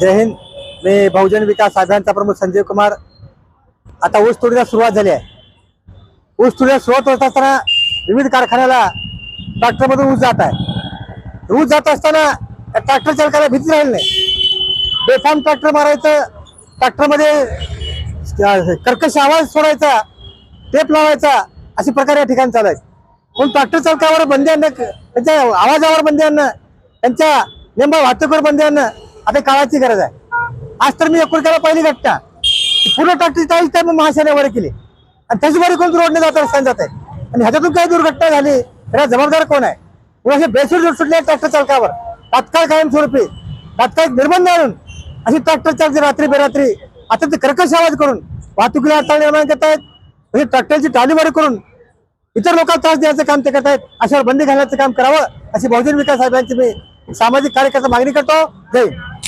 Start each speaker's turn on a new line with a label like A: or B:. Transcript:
A: जय हिंद. मी बहुजन विकास अभियानचा प्रमुख संजीव कुमार. आता ऊस तोडीला सुरुवात झाली आहे. ऊस तोडीला सुरुवात होत असताना विविध कारखान्याला ट्रॅक्टरमधून ऊस जात आहे. ऊस जात असताना ट्रॅक्टर चालकाला भीती राहील नाही. बेफाम ट्रॅक्टर मारायचं ट्रॅक्टरमध्ये कर्कश आवाज सोडायचा टेप लावायचा असे प्रकार या ठिकाणी चालू आहेत. पण ट्रॅक्टर चालकावर बंदी आणणं त्यांच्या आवाजावर बंदी आणणं त्यांच्या नेमबा वाहतुकीवर बंदी आणणं आता काळाची गरज आहे. आज तर मी एकुलक्याला पहिली घटना. पूर्ण ट्रॅक्टरची तर टाईम महाशयाने वर केली. आणि त्याची बरी कोण रोडने जात रस्त्याने जात आहे. आणि ह्याच्यातून काही दुर्घटना झाली याला जबाबदार कोण आहे? किंवा बेसूर जोड सुटले ट्रॅक्टर चालकावर. तात्काळ कायमस्वरूपी तात्काळ निर्बंध आणून अशी ट्रॅक्टर चालक रात्री बेरात्री आता ते कर्कश आवाज करून वाहतुकीला अडथळा निर्माण करत आहेत म्हणजे ट्रॅक्टरची टाली करून इतर लोकांना त्रास द्यायचं काम ते करत आहेत अशावर बंदी घालण्याचं काम करावं अशी बहुजन विकास साहेबांची मी सामाजिक कार्यकर्ता मागणी करतो जय हिंद.